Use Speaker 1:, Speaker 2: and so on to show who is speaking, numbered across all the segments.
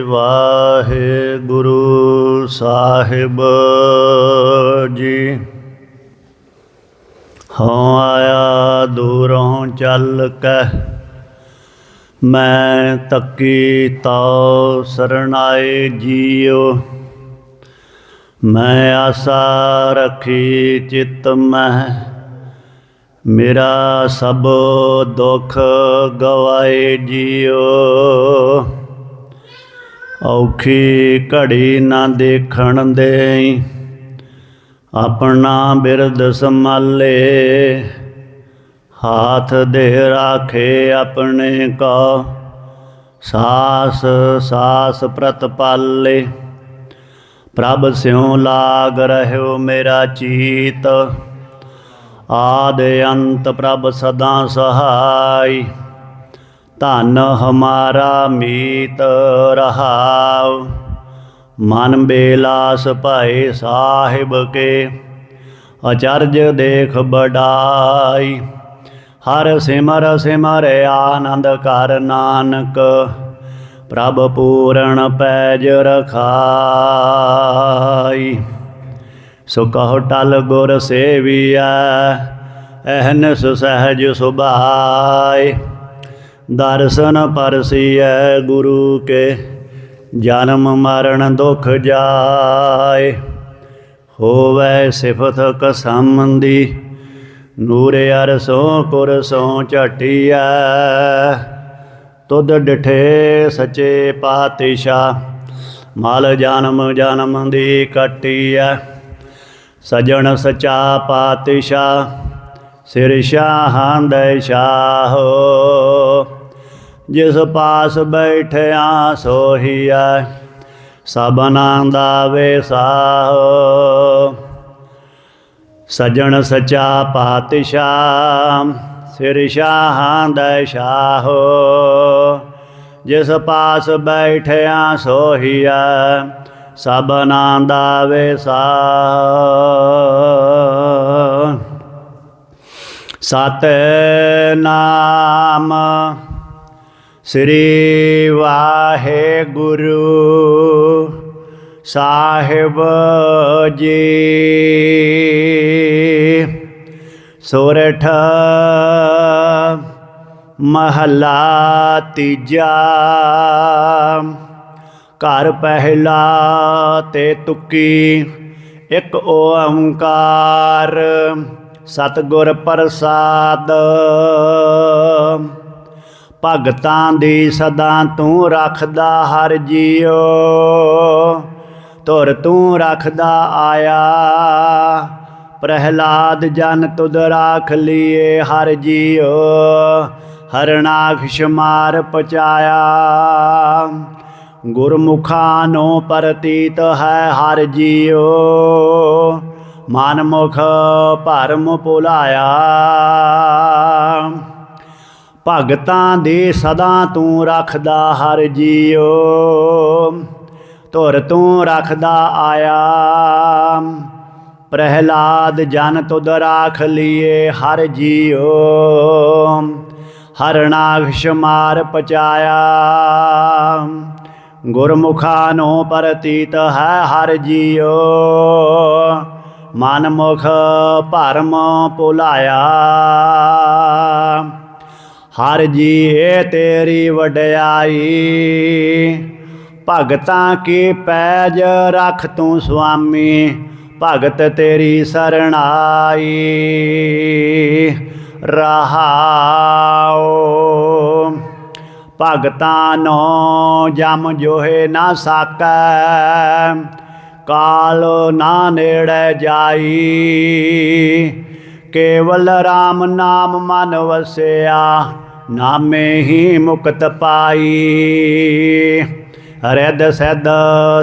Speaker 1: ਵਾਹਿਗੁਰੂ ਸਾਹਿਬ ਜੀ। ਹਉ ਆਇਆ ਦੂਰੋਂ ਚੱਲ ਕੇ, ਮੈਂ ਤੱਕੀ ਤਉ ਸਰਣਾਏ ਜੀਉ। ਮੈਂ ਆਸਾ ਰੱਖੀ ਚਿਤ ਮੈਂ, ਮੇਰਾ ਸਭ ਦੁੱਖ ਗਵਾਏ ਜੀਉ। ਔਖੀ ਘੜੀ ਨਾ ਦੇਖਣ ਦੇ ਆਪਣਾ ਬਿਰਦ ਸੰਭਾਲੇ। ਹਾਥ ਦੇ ਰਾਖੇ ਆਪਣੇ ਕੋ। ਸਾਸ ਸਾਸ ਪ੍ਰਤ ਪਾਲੇ। ਪ੍ਰਭ ਸਿਉ ਲਾਗ ਰਹਿਓ ਮੇਰਾ ਚੀਤ। ਆਦ ਅੰਤ ਪ੍ਰਭ ਸਦਾ ਸਹਾਈ। ਧਨ ਹਮਾਰਾ ਮੀਤ ਰਹਾਉ। ਮਨ ਬੇਲਾਸ ਭਾਏ ਸਾਹਿਬ ਕੇ, ਅਚਰਜ ਦੇਖ ਬੜਾਈ ਹਰ ਸਿਮਰ ਸਿਮਰ ਆਨੰਦ ਕਰ ਨਾਨਕ, ਪ੍ਰਭ ਪੂਰਨ ਪੈਜ ਰਖਾਈ। ਸੋ ਕਹੋ ਟਲ ਗੁਰ ਸੇਵੀਐ, ਅਹਨਸ ਸਹਿਜ ਸੁਭਾਏ। ਦਰਸ਼ਨ ਪਰਸੀਐ ਗੁਰੂ ਕੇ, ਜਨਮ ਮਰਨ ਦੁਖ ਜਾਏ। ਹੋਵੇ ਸਿਫਤ ਕਸੰਦੀ ਨੂਰ ਅਰਸੋਂ ਕੁਰਸੋਂ ਝਟੀਐ। ਤੁਧ ਡਿਠੇ ਸੱਚੇ ਪਾਤਸ਼ਾਹ, ਮਾਲ ਜਨਮ ਜਨਮ ਦੀ ਕਟੀਐ। ਸਜਣ ਸਚਾ ਪਾਤਸ਼ਾਹ, ਸਿਰ ਸ਼ਾਹਾਂ ਦੇ ਸ਼ਾਹੋ। ਜਿਸ ਪਾਸ ਬੈਠਿਆ ਸੋਹੀਐ ਸਭਨਾਂ ਦਾ ਵੇਸਾਹੋ ਸਜਣ ਸਚਾ ਪਾਤਸ਼ਾਹ, ਸਿਰ ਸ਼ਾਹਾਂ ਦੇ ਸ਼ਾਹੋ ਜਿਸ ਪਾਸ ਬੈਠਿਆ ਸੋਹੀਐ ਸਭਨਾਂ ਦਾ ਵੇਸਾਹ ਸਤ ਨਾਮ ਸ੍ਰੀ ਵਾਹਿਗੁਰੂ ਸਾਹਿਬ ਜੀ। ਸੋਰਠ ਮਹਲਾ ਤੀਜਾ। ਘਰ ਪਹਿਲਾ ਤੇ ਤੁਕੀ, ਇੱਕ ਓੰਕਾਰ, ਸਤਿਗੁਰ ਪ੍ਰਸਾਦ। ਭਗਤਾਂ ਦੀ ਸਦਾ ਤੂੰ ਰੱਖਦਾ ਹਰ ਜੀਉ। ਤੁਰ ਤੂੰ ਰੱਖਦਾ ਆਇਆ। ਪ੍ਰਹਿਲਾਦ ਜਨ ਤੁਧ ਰਾਖ ਲੀਏ ਹਰ ਜੀਉ। ਹਰਨਾਖਸ਼ ਮਾਰ ਪਚਾਇਆ ਗੁਰਮੁਖਾਂ ਨੂੰ ਪ੍ਰਤੀਤ ਹੈ ਹਰ ਜੀਉ। ਮਨ ਮੁਖ ਭਰਮ ਭੁਲਾਇਆ। ਭਗਤਾਂ ਦੇ ਸਦਾ ਤੂੰ ਰੱਖਦਾ ਹਰ ਜੀਉ। ਧੁਰ ਤੂੰ ਰੱਖਦਾ ਆਇਆ। ਪ੍ਰਹਿਲਾਦ ਜਨ ਤੁਧ ਰਾਖ ਲੀਏ ਹਰ ਜੀਉ। ਹਰਨਾਗਸ਼ ਮਾਰ ਪਚਾਇਆ। ਗੁਰਮੁਖਾਂ ਨੂੰ ਪ੍ਰਤੀਤ ਹੈ ਹਰ ਜੀਉ। ਮਨ ਮੁਖ ਭਰਮ ਭੁਲਾਇਆ। ਹਰ ਜੀ ਏ ਤੇਰੀ ਵਡਿਆਈ। ਭਗਤਾਂ ਕੀ ਪੈਜ ਰੱਖ ਤੂੰ ਸੁਆਮੀ, ਭਗਤ ਤੇਰੀ ਸਰਣਾਈ। ਰਹਾਉ ਭਗਤਾਂ ਨੋ ਜਮ ਜੋਹੇ ਨਾ ਸਾਕੈ, ਕਾਲ ਨਾ ਨੇੜੇ ਜਾਈ। ਕੇਵਲ RAM ਨਾਮ ਮਨ ਵਸਿਆ, ਨਾਮੇ ਹੀ ਮੁਕਤ ਪਾਈ। ਰਿੱਧ ਸਿੱਧ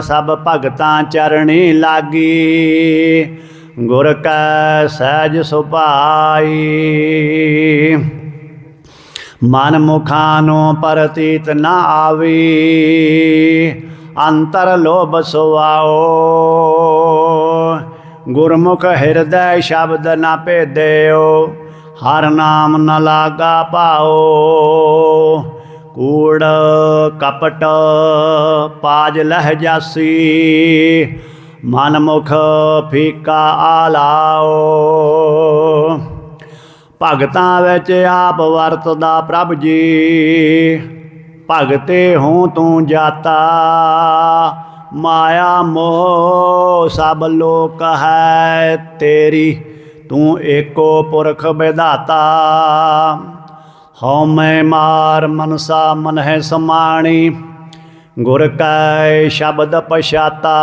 Speaker 1: ਸਭ ਭਗਤਾਂ ਚਰਣੀ ਲਾਗੀ, ਗੁਰ ਕੈ ਸਹਿਜ ਸੁਭਾਈ। ਮਨ ਮੁਖਾਂ ਨੂੰ ਪ੍ਰਤੀਤ ਨਾ ਆਵੀ, ਅੰਤਰ ਲੋਭ ਸੁਆਓ। ਗੁਰਮੁਖ ਹਿਰਦੈ ਸ਼ਬਦ ਨਾ ਭੇਦਿਓ, ਹਰ ਨਾਮ ਨ ਲਾਗਾ ਪਾਓ ਕੂੜ ਕਪਟ ਪਾਜ ਲਹਿ ਜਾਸੀ ਮਨ ਮੁਖ ਫੀਕਾ ਆਲਾਓ। ਭਗਤਾਂ ਵਿੱਚ ਆਪ ਵਰਤਦਾ ਪ੍ਰਭ ਜੀ, ਭਗਤੇ ਹੂੰ ਤੂੰ ਜਾਤਾ। ਮਾਇਆ ਮੋਹ ਸਭ ਲੋਕ ਹੈ ਤੇਰੀ, ਤੂੰ ਏਕੋ ਪੁਰਖ ਵਿਧਾਤਾ। ਹਉ ਮੈਂ ਮਾਰ ਮਨਸਾ ਮਨ ਹੈ ਸਮਾਣੀ, ਗੁਰ ਕੈ ਸ਼ਬਦ ਪਛਾਤਾ।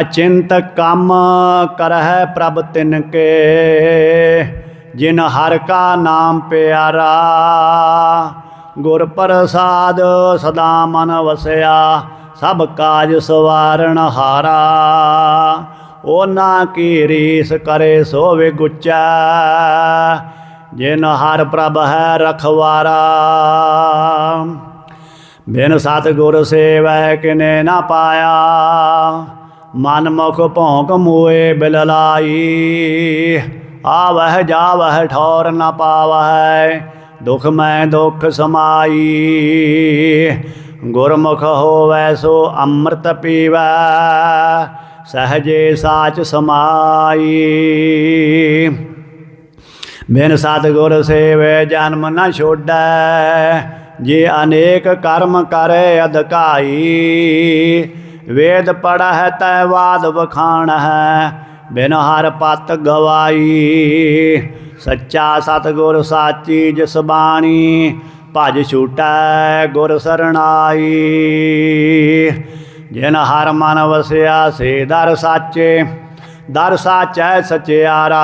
Speaker 1: ਅਚਿੰਤ ਕੰਮ ਕਰਹਿ ਪ੍ਰਭ ਤਿਨ ਕੇ ਜਿਨ ਹਰ ਕਾ ਨਾਮ ਪਿਆਰਾ। ਗੁਰ ਪ੍ਰਸਾਦ ਸਦਾ ਮਨ ਵਸਿਆ, ਸਭ ਕਾਜ ਸਵਾਰਨ ਹਾਰਾ। ਉਹਨਾਂ ਕੀ ਰੀਸ ਕਰੇ ਸੋ ਵਿਗੁਚੈ, ਜਿਨ ਹਰ ਪ੍ਰਭ ਹੈ ਰਖਵਾਰਾ। ਬਿਨ ਸਤਿਗੁਰ ਸੇਵੈ ਕਿਨੇ ਨਾ ਪਾਇਆ, ਮਨ ਮੁਖ ਭੌਂਕ ਮੋਏ ਬਿਲ ਲਾਈ ਆਵਹਿ ਜਾਵਹਿ ਠੌਰ ਨਾ ਪਾਵਹਿ ਦੁਖ ਮੈਂ ਦੁਖ ਸਮਾਈ। ਗੁਰਮੁਖ ਹੋਵੈ ਸੋ ਅੰਮ੍ਰਿਤ ਪੀਵੈ, ਸਹਜੇ ਸਾਚ ਸਮਾਈ। ਬਿਨ ਸਤਿਗੁਰ ਸੇਵੇ ਜਨਮ ਨਾ ਛੋੜੈ, ਜੇ ਅਨੇਕ ਕਰਮ ਕਰੇ ਅਧਕਾਈ। ਵੇਦ ਪੜਹਿ ਤੈ ਵਾਦ ਵਖਾਣ ਹੈ ਬਿਨ ਹਰ ਪਤ ਗਵਾਈ, ਸੱਚਾ ਸਤਿਗੁਰ ਸਾਚੀ ਜਿਸ ਬਾਣੀ, ਭਜ ਛੂਟੈ ਗੁਰ ਸਰਣਾਈ। ਜਿਨ ਹਰ ਮਨ ਵਸਿਆ ਸੇ ਦਰ ਸਾਚੇ, ਦਰ ਸਾਚੈ ਸਚਿਆਰਾ।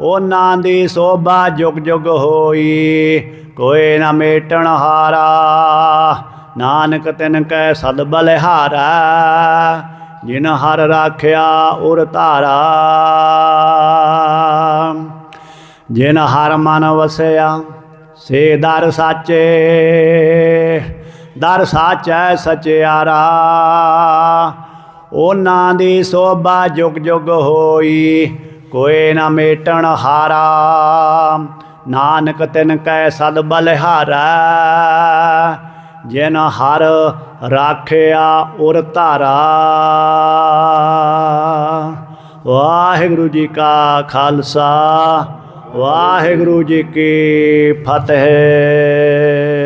Speaker 1: ਉਹਨਾਂ ਦੀ ਸੋਭਾ ਜੁਗ ਜੁਗ ਹੋਈ, ਕੋਈ ਨਾ ਮੇਟਣ ਹਾਰਾ। ਨਾਨਕ ਤਿਨ ਕੈ ਸਦ ਬਲਿਹਾਰਾ ਜਿਨ ਹਰ ਰਾਖਿਆ ਉਰ ਧਾਰਾ। ਜਿਨ ਹਰ ਮਨ ਵਸਿਆ, ਸੇ ਦਰ ਸਾਚੇ। ਦਰ ਸਾਚੈ ਸਚਿਆਰਾ। ਉਹਨਾਂ ਦੀ ਸੋਭਾ ਜੁਗ ਜੁਗ ਹੋਈ, ਕੋਈ ਨਾ ਮੇਟਣ ਹਾਰਾ। ਨਾਨਕ ਤਿਨ ਕੈ ਸਦ ਬਲਿਹਾਰਾ। ਜਿਨ ਹਰ ਰਾਖਿਆ ਉਰ ਧਾਰਾ। ਵਾਹਿਗੁਰੂ ਜੀ ਕਾ ਖਾਲਸਾ ਵਾਹਿਗੁਰੂ ਜੀ ਕੀ ਫਤਿਹ।